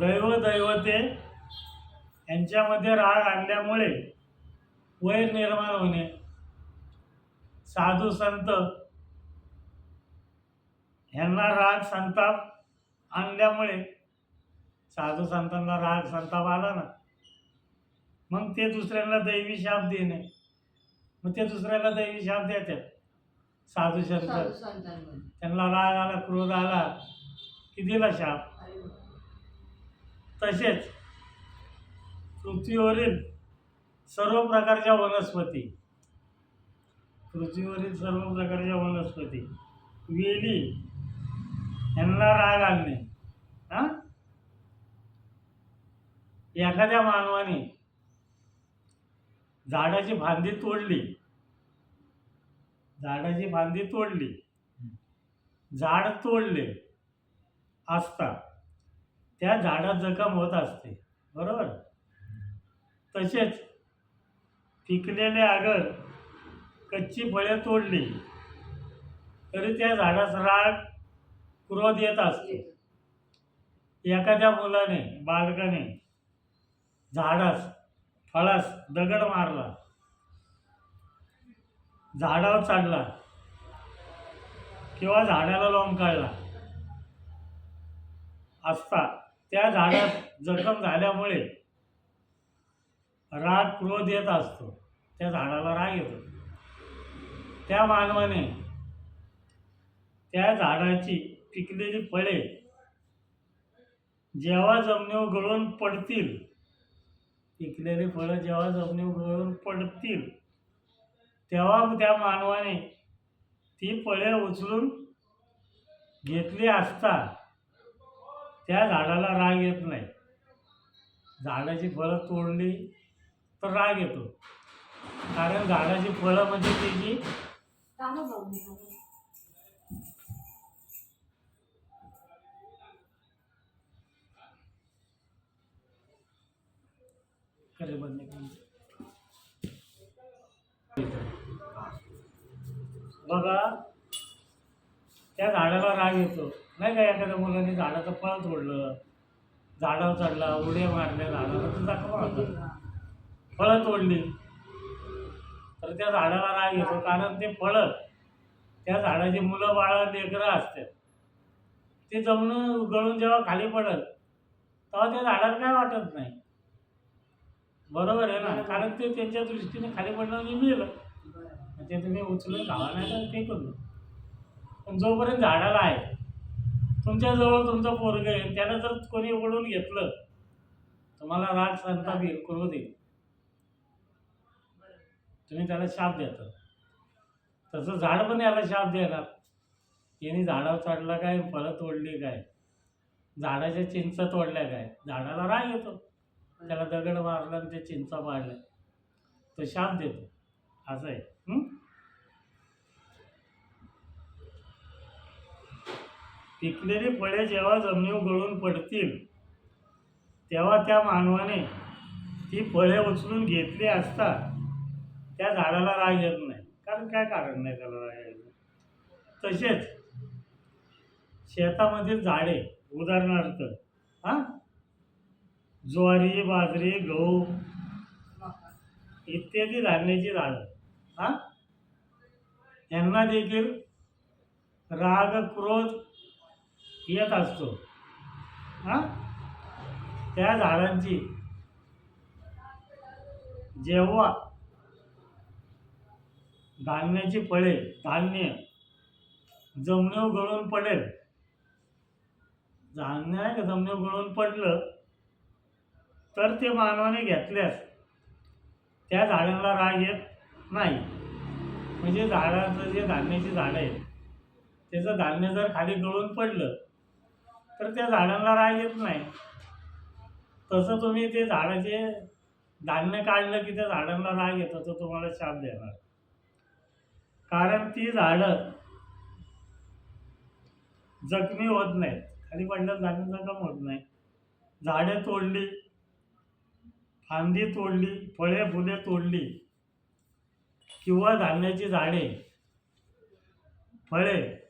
दैव दैवते यांच्यामध्ये राग आणल्यामुळे वैर निर्माण होणे. साधू संत ह्यांना राग संताप आणल्यामुळे साधू संतांना राग संताप आला ना मग ते दुसऱ्यांना दैवी शाप देणे. मग ते दुसऱ्याला दैवी शाप देतात. साधू संत. त्यांना राग आला क्रोध आला. की दिला शाप तसेच पृथ्वीवरील सर्व प्रकारच्या वनस्पती पृथ्वीवरील सर्व प्रकारच्या वनस्पती वेली यांना राग आणणे हां? एखाद्या मानवाने झाडाची फांदी तोडली झाडाची फांदी तोडली झाड तोडले असतात. त्या झाडात जखम होत असते. बरोबर? तसेच पिकलेले आगर कच्ची फळे तोडली तरी त्या झाडास राग क्रोध येत असते. एखाद्या मुलाने बालकाने झाडास फळास दगड मारला झाडावर चढला किंवा झाडाला लोंबकाळला असता. त्या झाडात जखम झाल्यामुळे राग क्रोध येत असतो. त्या झाडाला राग येतो. त्या मानवाने त्या झाडाची पिकलेली फळे जेव्हा जमिनीवर गळून पडतील पिकलेली फळं जेव्हा जमिनीवर गळून पडतील तेव्हा त्या मानवाने ती फळे उचलून घेतली असता. त्या झाडाला राग येत नाही झाडाची फळं तोडली तर राग येतो कारण झाडाची फळं म्हणजे त्याची. खरे. बघा त्या झाडाला राग येतो. नाही का एखाद्या मुलाने झाडाचं फळ तोडलं झाडावर चढला उड्या मारल्या झाडाला तर दाखवा फळं तोडली. तर त्या झाडाला राग येतो कारण ते फळं त्या झाडाची मुलं बाळं लेकरं असतात. ते जमणं गळून जेव्हा खाली पडत तेव्हा त्या झाडाला काय वाटत नाही. बरोबर आहे ना? कारण ते त्यांच्या दृष्टीने खाली पडलं म्हणजे मिळलं ते तुम्ही उचलून खावा नाही तर ते करू. पण जोपर्यंत झाडाला आहे. तुमच्याजवळ तुमचं पोरग आहे. त्यानं जर कोणी ओढून घेतलं तुम्हाला राग संताप येईल क्रोध तुम्ही त्याला शाप देता. तसं झाड पण याला शाप देणार. याने झाडावर चढला काय फळं तोडली काय? झाडाच्या चिंचा तोडल्या काय? झाडाला राग येतो. त्याला दगड मारला आणि ते चिंचा पाडल्या तो शाप देतो. असं आहे. पिकलेली फळे जेव्हा जमिनीवर गळून पडतील तेव्हा त्या मानवाने ती फळे उचलून घेतली असता त्या झाडाला राग येत नाही. कारण काय कारण नाही त्याला राग येत? तसेच शेतामधील झाडे उदाहरणार्थ हां? ज्वारी बाजरी गहू इत्यादी धान्याची झाडं हां? यांना देखील राग क्रोध येत असतो. हां? त्या झाडांची जेव्हा धान्याची फळे धान्य जमण्यावर गळून पडेल धान्य आहे का जमिनीवर गळून पडलं तर ते मानवाने घेतल्यास त्या झाडांना राग येत नाही. म्हणजे झाडाचं जे धान्याची झाडं आहेत त्याचं धान्य जर खाली गळून पडलं तर त्या झाडांना राग येत नाही. तसं तुम्ही ते झाडाचे धान्य काढलं की त्या झाडांना राग येतो तो तुम्हाला शाप देणार. कारण ती झाडं जखमी होत नाहीत. खाली पडलं धान्य जखम होत नाही. झाडे तोडली फांदी तोडली फळे फुले तोडली किंवा धान्याची झाडे फळे